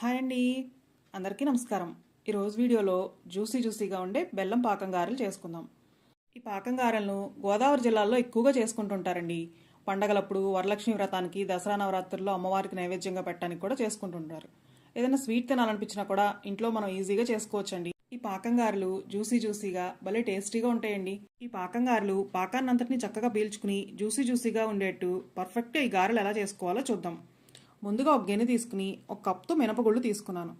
Hi అండి. అందరికీ నమస్కారం. ఈరోజు వీడియోలో జ్యూసీ జ్యూసీగా ఉండే బెల్లం పాకం గారెలు చేసుకుందాం. ఈ పాకం గారెలను గోదావరి జిల్లాలో ఎక్కువగా చేసుకుంటుంటారండి. పండగలప్పుడు వరలక్ష్మి వ్రతానికి దసరా నవరాత్రుల్లో అమ్మవారికి నైవేద్యంగా పెట్టడానికి కూడా చేసుకుంటుంటారు. ఏదైనా స్వీట్ తినాలనిపించినా కూడా ఇంట్లో మనం ఈజీగా చేసుకోవచ్చండి. ఈ పాకం గారెలు జ్యూసీ జ్యూసీగా భలే టేస్టీగా ఉంటాయండి. ఈ పాకం గారెలు పాకాన్నంతటిని చక్కగా పీల్చుకుని జ్యూసీ జ్యూసీగా ఉండేట్టు పర్ఫెక్ట్గా ఈ గారెలు ఎలా చేసుకోవాలో చూద్దాం. ముందుగా ఒక గిన్నె తీసుకుని ఒక కప్తో మినపగుళ్ళు తీసుకున్నాను.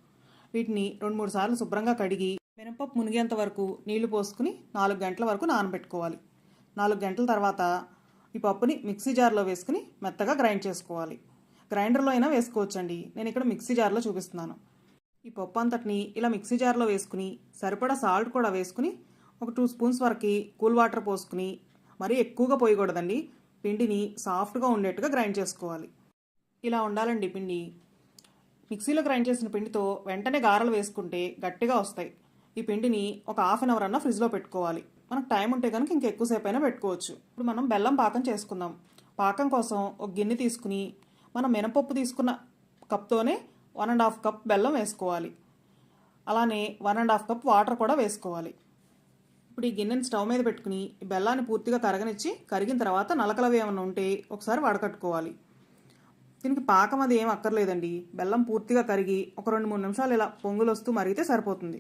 వీటిని రెండు మూడు సార్లు శుభ్రంగా కడిగి మినపప్పు మునిగేంత వరకు నీళ్ళు పోసుకుని నాలుగు గంటల వరకు నానబెట్టుకోవాలి. నాలుగు గంటల తర్వాత ఈ పప్పుని మిక్సీ జార్లో వేసుకుని మెత్తగా గ్రైండ్ చేసుకోవాలి. గ్రైండర్లో అయినా వేసుకోవచ్చండి. నేను ఇక్కడ మిక్సీ జార్లో చూపిస్తున్నాను. ఈ పప్పు అంతటిని ఇలా మిక్సీ జార్లో వేసుకుని సరిపడా సాల్ట్ కూడా వేసుకుని ఒక టూ స్పూన్స్ వరకు కూల్ వాటర్ పోసుకుని మరీ ఎక్కువగా పోయకూడదండి. పిండిని సాఫ్ట్గా ఉండేట్టుగా గ్రైండ్ చేసుకోవాలి. ఇలా ఉండాలండి పిండి. మిక్సీలో గ్రైండ్ చేసిన పిండితో వెంటనే గారెలు వేసుకుంటే గట్టిగా వస్తాయి. ఈ పిండిని ఒక హాఫ్ అన్ అవర్ అన్న ఫ్రిడ్జ్లో పెట్టుకోవాలి. మనకు టైం ఉంటే కనుక ఇంక ఎక్కువసేపు అయినా పెట్టుకోవచ్చు. ఇప్పుడు మనం బెల్లం పాకం చేసుకుందాం. పాకం కోసం ఒక గిన్నె తీసుకుని మనం మినపప్పు తీసుకున్న కప్తోనే వన్ అండ్ హాఫ్ కప్ బెల్లం వేసుకోవాలి. అలానే one and half cup water కూడా వేసుకోవాలి. ఇప్పుడు ఈ గిన్నెని స్టవ్ మీద పెట్టుకుని ఈ బెల్లాన్ని పూర్తిగా కరగనిచ్చి కరిగిన తర్వాత నలకలవి ఏమైనా ఉంటే ఒకసారి వడకట్టుకోవాలి. దీనికి పాకం అది ఏం అక్కర్లేదండి. బెల్లం పూర్తిగా కరిగి ఒక రెండు మూడు నిమిషాలు ఇలా పొంగులు వస్తూ మరిగితే సరిపోతుంది.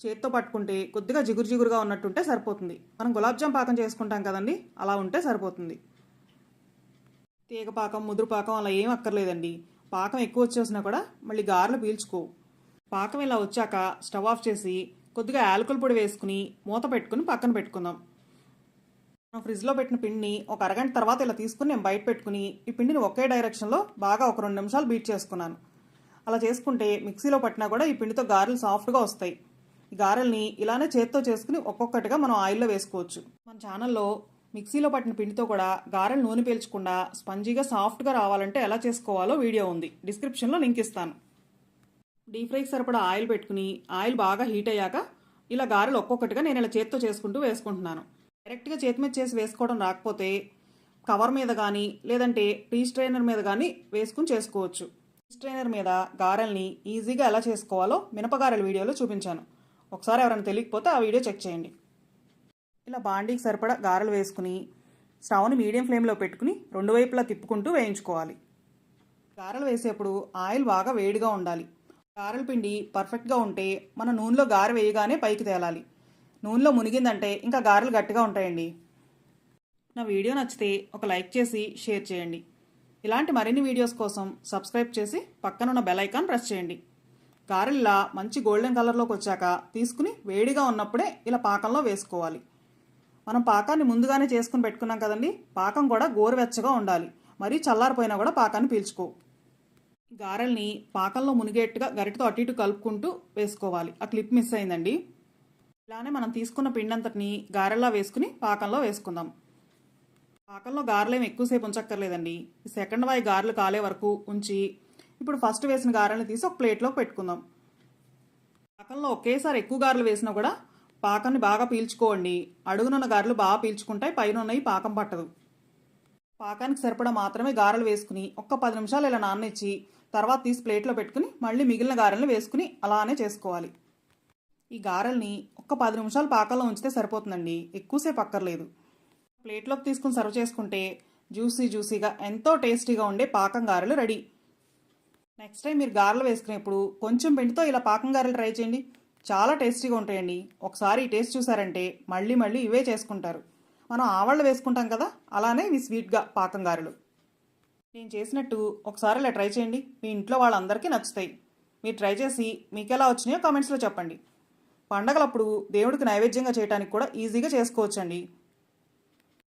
చేత్తో పట్టుకుంటే కొద్దిగా జిగురు జిగురుగా ఉన్నట్టుంటే సరిపోతుంది. మనం గులాబ్జామ్ పాకం చేసుకుంటాం కదండి అలా ఉంటే సరిపోతుంది. తీగ పాకం ముదురు పాకం అలా ఏం అక్కర్లేదండి. పాకం ఎక్కువ వచ్చేసినా కూడా మళ్ళీ గారెలు పీల్చుకో పాకం ఇలా వచ్చాక స్టవ్ ఆఫ్ చేసి కొద్దిగా యాలకుల పొడి వేసుకుని మూత పెట్టుకుని పక్కన పెట్టుకుందాం. ఫ్రిడ్జ్లో పెట్టిన పిండిని ఒక అరగంట తర్వాత ఇలా తీసుకుని నేను బయట పెట్టుకుని ఈ పిండిని ఒకే డైరెక్షన్లో బాగా ఒక రెండు నిమిషాలు బీట్ చేసుకున్నాను. అలా చేసుకుంటే మిక్సీలో పట్టినా కూడా ఈ పిండితో గారెలు సాఫ్ట్గా వస్తాయి. ఈ గారెల్ని ఇలానే చేత్తో చేసుకుని ఒక్కొక్కటిగా మనం ఆయిల్లో వేసుకోవచ్చు. మన ఛానల్లో మిక్సీలో పట్టిన పిండితో కూడా గారెలు నూనె పీల్చకుండా స్పంజీగా సాఫ్ట్గా రావాలంటే ఎలా చేసుకోవాలో వీడియో ఉంది. డిస్క్రిప్షన్లో లింక్ ఇస్తాను. డీప్ ఫ్రైకి సరిపడా ఆయిల్ పెట్టుకుని ఆయిల్ బాగా హీట్ అయ్యాక ఇలా గారెలు ఒక్కొక్కటిగా నేను ఇలా చేత్తో చేసుకుంటూ వేసుకుంటున్నాను. డైరెక్ట్గా చేతి మీద చేసి వేసుకోవడం రాకపోతే కవర్ మీద కానీ లేదంటే టీ స్ట్రైనర్ మీద కానీ వేసుకుని చేసుకోవచ్చు. టీ స్ట్రైనర్ మీద గారెల్ని ఈజీగా ఎలా చేసుకోవాలో మినపగారెల వీడియోలో చూపించాను. ఒకసారి ఎవరైనా తెలియకపోతే ఆ వీడియో చెక్ చేయండి. ఇలా బాండీకి సరిపడా గారెలు వేసుకుని స్టవ్ని మీడియం ఫ్లేమ్లో పెట్టుకుని రెండు వైపులా తిప్పుకుంటూ వేయించుకోవాలి. గారెలు వేసేప్పుడు ఆయిల్ బాగా వేడిగా ఉండాలి. గారెల పిండి పర్ఫెక్ట్గా ఉంటే మన నూనెలో గారె వేయగానే పైకి తేలాలి. నూనెలో మునిగిందంటే ఇంకా గారెలు గట్టిగా ఉంటాయండి. నా వీడియో నచ్చితే ఒక లైక్ చేసి షేర్ చేయండి. ఇలాంటి మరిన్ని వీడియోస్ కోసం సబ్స్క్రైబ్ చేసి పక్కనున్న బెల్ ఐకాన్ ప్రెస్ చేయండి. గారెల్లా మంచి గోల్డెన్ కలర్లోకి వచ్చాక తీసుకుని వేడిగా ఉన్నప్పుడే ఇలా పాకంలో వేసుకోవాలి. మనం పాకాన్ని ముందుగానే చేసుకుని పెట్టుకున్నాం కదండి పాకం కూడా గోరువెచ్చగా ఉండాలి. మరీ చల్లారిపోయినా కూడా పాకాన్ని పీల్చుకో. గారెల్ని పాకంలో మునిగేట్టుగా గరిటతో అటు ఇటు కలుపుకుంటూ వేసుకోవాలి. ఆ క్లిప్ మిస్ అయిందండి. ఇలానే మనం తీసుకున్న పిండంతటిని గారెలా వేసుకుని పాకంలో వేసుకుందాం. పాకంలో గారెలు ఏమి ఎక్కువసేపు ఉంచక్కర్లేదండి. సెకండ్ వాయి గారెలు కాలే వరకు ఉంచి ఇప్పుడు ఫస్ట్ వేసిన గారెలు తీసి ఒక ప్లేట్లోకి పెట్టుకుందాం. పాకంలో ఒకేసారి ఎక్కువ గారెలు వేసినా కూడా పాకాన్ని బాగా పీల్చుకోండి. అడుగునున్న గారెలు బాగా పీల్చుకుంటాయి పైన ఉన్నవి పాకం పట్టదు. పాకానికి సరిపడా మాత్రమే గారెలు వేసుకుని ఒక్క పది నిమిషాలు ఇలా నాననిచ్చి తర్వాత తీసి ప్లేట్లో పెట్టుకుని మళ్ళీ మిగిలిన గారెలను వేసుకుని అలానే చేసుకోవాలి. ఈ గారెల్ని ఒక్క పది నిమిషాలు పాకంలో ఉంచితే సరిపోతుందండి. ఎక్కువసేపు అక్కర్లేదు. ప్లేట్లోకి తీసుకుని సర్వ్ చేసుకుంటే జ్యూసీ జ్యూసీగా ఎంతో టేస్టీగా ఉండే పాకం గారెలు రెడీ. నెక్స్ట్ టైం మీరు గారెలు వేసుకునేప్పుడు కొంచెం పిండితో ఇలా పాకం గారెలు ట్రై చేయండి. చాలా టేస్టీగా ఉంటాయండి. ఒకసారి ఈ టేస్ట్ చూసారంటే మళ్ళీ మళ్ళీ ఇవే చేసుకుంటారు. మనం ఆవళ్ళు వేసుకుంటాం కదా అలానే ఇవి స్వీట్గా పాకం గారెలు. నేను చేసినట్టు ఒకసారి ఇలా ట్రై చేయండి. మీ ఇంట్లో వాళ్ళందరికీ నచ్చుతాయి. మీరు ట్రై చేసి మీకు ఎలా వచ్చినాయో కామెంట్స్లో చెప్పండి. పండగలప్పుడు దేవుడికి నైవేద్యంగా చేయడానికి కూడా ఈజీగా చేసుకోవచ్చండి.